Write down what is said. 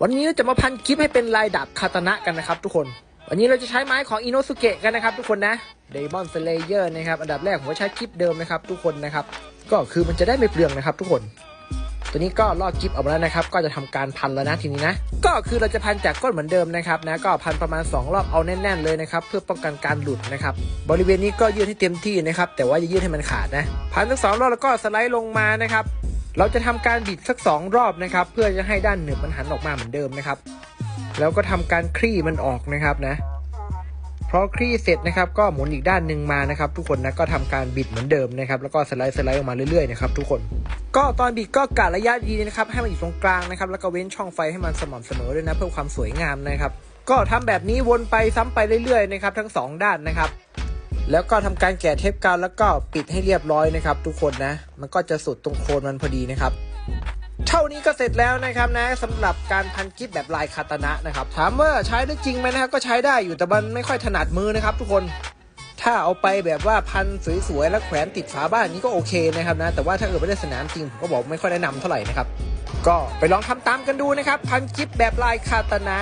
วันนี้เราจะมาพันกิฟให้เป็นลายดาบคาตนะกันนะครับทุกคน วันนี้เราจะใช้ไม้ของอินโนสุเกะกันนะครับทุกคนนะเดมอนสเลเยอร์นะครับอันดับแรกผมก็ใช้กิฟเดิมนะครับทุกคนนะครับก็คือมันจะได้ไม่เปลืองนะครับทุกคน ตัวนี้ก็ลอกกิฟออกมาแล้วนะครับ ก็จะทำการพันแล้วนะทีนี้นะ ก็คือเราจะพันจากก้นเหมือนเดิมนะครับนะก็พันประมาณ 2 รอบเอาแน่น ๆเลยนะครับเพื่อป้องกันการหลุดนะครับบริเวณนี้ก็ยืดให้เต็มที่นะครับแต่ว่าอย่ายืดให้มันขาดนะพันทั้งสองรอบแล้วก็สไลด์ลงมานะครับ เราจะทำการบิดสัก 2 รอบนะครับ เพื่อจะให้ด้านหนึบมันหันออกมาเหมือนเดิมนะครับ แล้วก็ทำการคลี่มันออกนะครับนะพอคลี่เสร็จนะครับ ก็หมุนอีกด้านหนึ่งมานะครับ ทุกคนนะก็ทำการบิดเหมือนเดิมนะครับ แล้วก็สไลด์สไลด์ออกมาเรื่อยๆนะครับทุกคน ก็ตอนบิดก็กะระยะดีนะครับ ให้มันอยู่ตรงกลางนะครับ แล้วก็เว้นช่องไฟให้มันสม่ำเสมอด้วยนะเพื่อความสวยงามนะครับ ก็ทำแบบนี้วนไปซ้ำไปเรื่อยๆนะครับ ทั้งสองด้านนะครับ แล้วก็ทำการแกะเทปกาวแล้วก็ปิดให้เรียบร้อยนะครับ ทุกคนนะ มันก็จะสุดตรงโคนมันพอดีนะครับ เท่านี้ก็เสร็จแล้วนะครับนะสำหรับการพันกิฟแบบลายคาตานะนะครับถามว่าใช้ได้จริงไหมนะครับก็ใช้ได้อยู่แต่มันไม่ค่อยถนัดมือนะครับทุกคนถ้าเอาไปแบบว่าพันสวยๆแล้วแขวนติดฝาบ้านนี้ก็โอเคนะครับนะแต่ว่าถ้าเกิดไม่ได้สนามจริงผมก็บอกไม่ค่อยแนะนำเท่าไหร่นะครับก็ไปลองทำตามกันดูนะครับ พันกิฟแบบลายคาตานะ